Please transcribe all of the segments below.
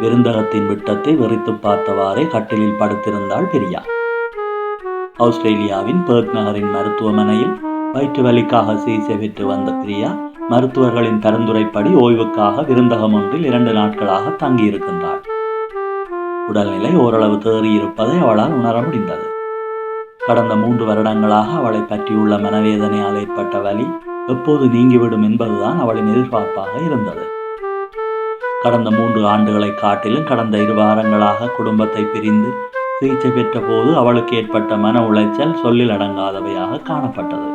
விருந்தகத்தின் விட்டத்தை வெறித்து பார்த்தவாறே கட்டிலில் படுத்திருந்தாள் பிரியா. ஆஸ்திரேலியாவின் பெர்த் நகரின் மருத்துவமனையில் வயிற்று வலிக்காக சிகிச்சை பெற்று வந்த பிரியா மருத்துவர்களின் பரிந்துரைப்படி ஓய்வுக்காக விருந்தகம் ஒன்றில் இரண்டு நாட்களாக தங்கியிருக்கின்றாள். உடல்நிலை ஓரளவு தேறியிருப்பதை அவளால் உணர முடிந்தது. கடந்த மூன்று வருடங்களாக அவளை பற்றியுள்ள மனவேதனையால் ஏற்பட்ட வலி எப்போது நீங்கிவிடும் என்பதுதான் அவளின் எதிர்பார்ப்பாக இருந்தது. கடந்த மூன்று ஆண்டுகளை காட்டிலும் கடந்த இரு வாரங்களாக குடும்பத்தை பிரிந்து சிகிச்சை பெற்ற போது அவளுக்கு ஏற்பட்ட மன உளைச்சல் சொல்லில் அடங்காதவையாக காணப்பட்டது.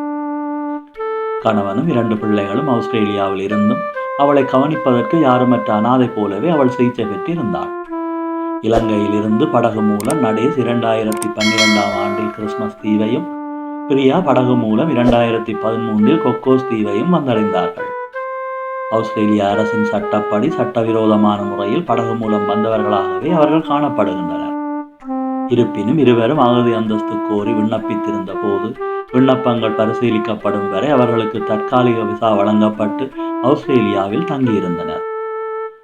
கணவனும் இரண்டு பிள்ளைகளும் ஆஸ்திரேலியாவில் இருந்தும் அவளை கவனிப்பதற்கு யாருமற்ற அனாதை போலவே அவள் சிகிச்சை பெற்றிருந்தாள். இலங்கையிலிருந்து படகு மூலம் நடேஸ் இரண்டாயிரத்தி பன்னிரெண்டாம் ஆண்டில் கிறிஸ்துமஸ் தீவையும் பிரியா படகு மூலம் இரண்டாயிரத்தி பதிமூன்றில் கொக்கோஸ் தீவையும் வந்தடைந்தார்கள். ஆஸ்திரேலிய அரசின் சட்டப்படி சட்டவிரோதமான முறையில் படகு மூலம் வந்தவர்களாகவே அவர்கள் காணப்படுகின்றனர். இருப்பினும் இருவரும் அகதி அந்தஸ்து கோரி விண்ணப்பித்திருந்த போது விண்ணப்பங்கள் பரிசீலிக்கப்படும் வரை அவர்களுக்கு தற்காலிக விசா வழங்கப்பட்டு ஆஸ்திரேலியாவில் தங்கியிருந்தனர்.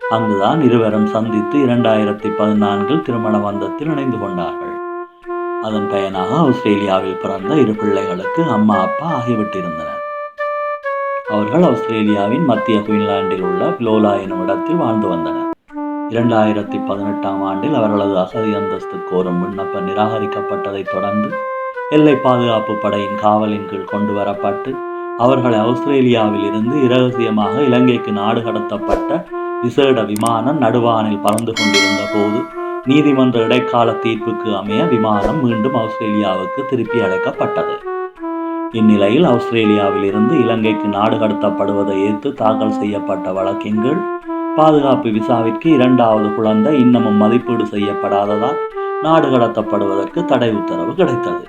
அங்குதான் இருவரும் சந்தித்து இரண்டாயிரத்தி பதினான்கில் திருமண பந்தத்தில் இணைந்து கொண்டார்கள். அதன் பயனாக ஆஸ்திரேலியாவில் பிறந்த இரு பிள்ளைகளுக்கு அம்மா அப்பா ஆகிவிட்டிருந்தனர். அவர்கள் ஆஸ்திரேலியாவின் மத்திய குயின்லாண்டில் உள்ள பிலோலா எனும் இடத்தில் வாழ்ந்து வந்தனர். இரண்டாயிரத்தி பதினெட்டாம் ஆண்டில் அவர்களது அசதி அந்தஸ்து கோரும் விண்ணப்பம் நிராகரிக்கப்பட்டதைத் தொடர்ந்து எல்லை பாதுகாப்பு படையின் காவலின் கீழ் கொண்டு வரப்பட்டு அவர்களை ஆஸ்திரேலியாவில் இருந்து இரகசியமாக இலங்கைக்கு நாடு கடத்தப்பட்ட விசேட விமானம் நடுவானில் பறந்து கொண்டிருந்த போது நீதிமன்ற இடைக்கால தீர்ப்புக்கு அமைய விமானம் மீண்டும் ஆஸ்திரேலியாவுக்கு திருப்பி அழைக்கப்பட்டது. இந்நிலையில் ஆஸ்திரேலியாவிலிருந்து இலங்கைக்கு நாடு கடத்தப்படுவதை எதிர்த்து தாக்கல் செய்யப்பட்ட வழக்கின் கீழ் பாதுகாப்பு விசாவிற்கு இரண்டாவது குழந்தை இன்னமும் மதிப்பீடு செய்யப்படாததால் நாடு கடத்தப்படுவதற்கு தடை உத்தரவு கிடைத்தது.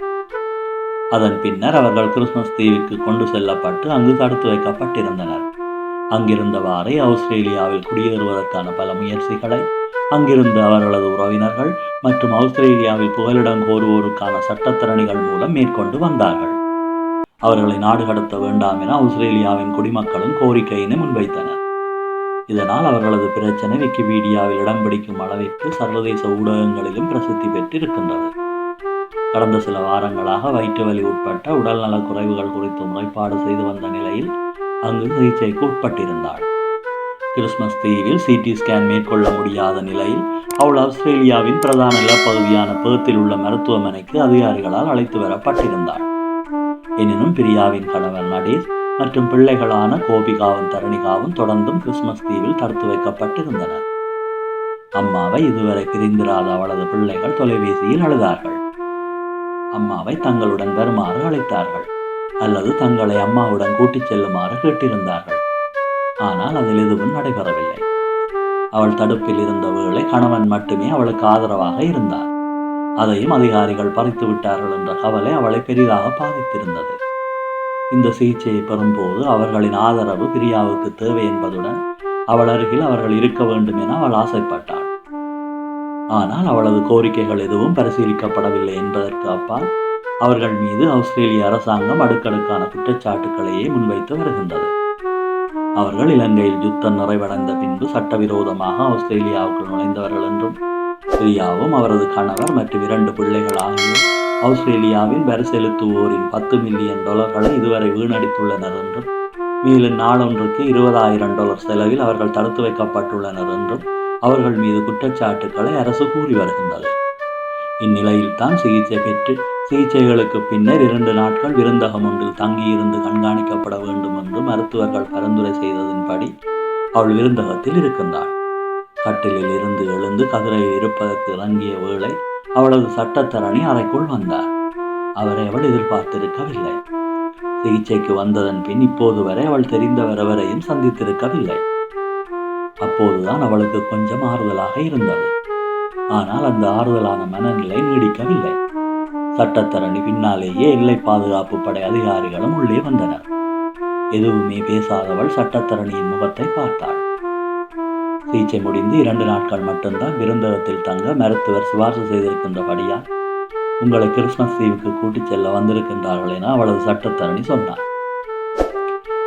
அதன் பின்னர் அவர்கள் கிறிஸ்துமஸ் தீவுக்கு கொண்டு செல்லப்பட்டு அங்கு தடுத்து வைக்கப்பட்டிருந்தனர். அங்கிருந்தவாறே ஆஸ்திரேலியாவில் குடியேறுவதற்கான பல முயற்சிகளை அங்கிருந்த அவர்களது உறவினர்கள் மற்றும் ஆஸ்திரேலியாவில் புகலிடம் கோருவோருக்கான சட்டத்திறனிகள் மூலம் மேற்கொண்டு வந்தார்கள். அவர்களை நாடு கடத்த வேண்டாம் என ஆஸ்திரேலியாவின் குடிமக்களும் கோரிக்கையினை முன்வைத்தனர். இதனால் அவர்களது பிரச்சனை விக்கிபீடியாவில் இடம் பிடிக்கும் அளவிற்கு சர்வதேச ஊடகங்களிலும் பிரசித்தி பெற்றிருக்கின்றது. கடந்த சில வாரங்களாக வயிற்று வலி உட்பட்ட உடல்நலக் குறைவுகள் குறித்து முறைப்பாடு செய்து வந்த நிலையில் அங்கு சிகிச்சைக்கு உட்பட்டிருந்தாள். கிறிஸ்மஸ் தீவில் சிடி ஸ்கேன் மேற்கொள்ள முடியாத நிலையில் அவள் ஆஸ்திரேலியாவின் பிரதான நிலப்பகுதியான பேத்தில் உள்ள மருத்துவமனைக்கு அதிகாரிகளால் அழைத்து வரப்பட்டிருந்தாள். எனினும் பிரியாவின் கணவர் நடேஷ் மற்றும் பிள்ளைகளான கோபிகாவும் தரணிகாவும் தொடர்ந்தும் கிறிஸ்துமஸ் தீவில் தடுத்து வைக்கப்பட்டிருந்தனர். அம்மாவை இதுவரை பிரிந்திராத அவளது பிள்ளைகள் தொலைபேசியில் அழுதார்கள். அம்மாவை தங்களுடன் வருமாறு அழைத்தார்கள். அல்லது தங்களை அம்மாவுடன் கூட்டிச் செல்லுமாறு கேட்டிருந்தார்கள். ஆனால் அதில் எதுவும் நடைபெறவில்லை. அவள் தடுப்பில் இருந்த வேளை கணவன் மட்டுமே அவளுக்கு ஆதரவாக இருந்தார். அதையும் அதிகாரிகள் பறித்து விட்டார்கள் என்ற கவலை அவளை பெரிதாக பாதித்திருந்தது. இந்த சிகிச்சையை பெறும்போது அவர்களின் ஆதரவு பிரியாவுக்கு தேவை என்பதுடன் அவள் அருகில் அவர்கள் இருக்க வேண்டும் என அவள் ஆசைப்பட்டாள். ஆனால் அவளது கோரிக்கைகள் எதுவும் பரிசீலிக்கப்படவில்லை என்பதற்கு அப்பால் அவர்கள் மீது ஆஸ்திரேலிய அரசாங்கம் அடுக்கடுக்கான குற்றச்சாட்டுக்களையே முன்வைத்து வருகின்றது. அவர்கள் இலங்கையில் யுத்தம் நிறைவடைந்த பின்பு சட்டவிரோதமாக ஆஸ்திரேலியாவுக்குள் நுழைந்தவர்கள் என்றும் பிரியாவும் அவரது கணவர் மற்றும் இரண்டு பிள்ளைகள் ஆகியோர் ஆஸ்திரேலியாவின் வரி செலுத்துவோரின் பத்து மில்லியன் டாலர்களை இதுவரை வீணடித்துள்ளனர் என்றும் மேலும் நாளொன்றுக்கு இருபதாயிரம் டாலர் செலவில் அவர்கள் தடுத்து வைக்கப்பட்டுள்ளனர் என்றும் அவர்கள் மீது குற்றச்சாட்டுக்களை அரசு கூறி வருகின்றது. இந்நிலையில் தான் சிகிச்சை பெற்று சிகிச்சைகளுக்கு பின்னர் இரண்டு நாட்கள் விருந்தகம் ஒன்றில் தங்கியிருந்து கண்காணிக்கப்பட வேண்டும் என்று மருத்துவர்கள் பரிந்துரை செய்ததன்படி அவள் விருந்தகத்தில் இருக்கின்றாள். கட்டிலில் இருந்து கதிரையில் இருப்பதற்கு இறங்கிய வேளை அவளது சட்டத்தரணி அறைக்குள் வந்தார். அவரை அவள் எதிர்பார்த்திருக்கவில்லை. சிகிச்சைக்கு வந்ததன் பின் இப்போது வரை அவள் தெரிந்த வரவரையும் சந்தித்திருக்கவில்லை. அப்போதுதான் அவளுக்கு கொஞ்சம் ஆறுதலாக இருந்தது. ஆனால் அந்த ஆறுதலான மனநிலை நீடிக்கவில்லை. சட்டத்தரணி பின்னாலேயே எல்லை பாதுகாப்பு படை அதிகாரிகளும் உள்ளே வந்தனர். எதுவுமே பேசாதவள் சட்டத்தரணியின் முகத்தை பார்த்தாள். சிகிச்சை முடிந்து இரண்டு நாட்கள் மட்டும்தான் விருந்தகத்தில் தங்க மருத்துவர் சிபார்சு செய்திருக்கின்றபடியால் உங்களை கிறிஸ்மஸ் தீவுக்கு கூட்டிச் செல்ல வந்திருக்கின்றார்கள் என அவளது சட்டத்தரணி சொன்னார்.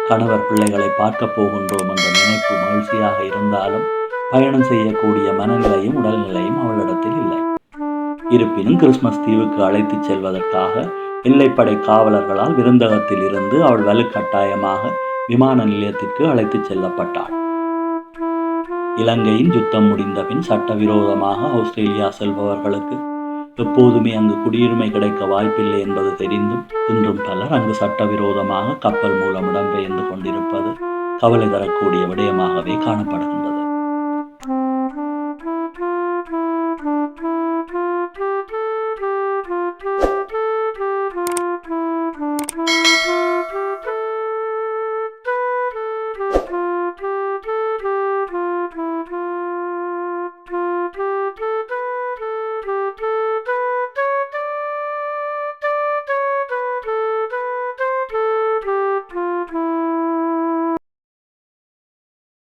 கணவர் பிள்ளைகளை பார்க்க போகின்றோம் என்ற நினைப்பு மகிழ்ச்சியாக இருந்தாலும் பயணம் செய்யக்கூடிய மனநிலையும் உடல்நிலையும் அவளிடத்தில் இல்லை. இருப்பினும் கிறிஸ்மஸ் தீவுக்கு அழைத்துச் செல்வதற்காக எல்லைப்படை காவலர்களால் விருந்தகத்தில் இருந்து அவள் வலுக்கட்டாயமாக விமான நிலையத்திற்கு அழைத்துச் செல்லப்பட்டாள். இலங்கையின் யுத்தம் முடிந்தபின் சட்டவிரோதமாக ஆஸ்திரேலியா செல்பவர்களுக்கு எப்போதுமே அங்கு குடியுரிமை கிடைக்க வாய்ப்பில்லை என்பது தெரிந்தும் இன்றும் பலர் அங்கு சட்டவிரோதமாக கப்பல் மூலம் இடம்பெயர்ந்து கொண்டிருப்பது கவலை தரக்கூடிய விடயமாகவே காணப்படுகின்றது.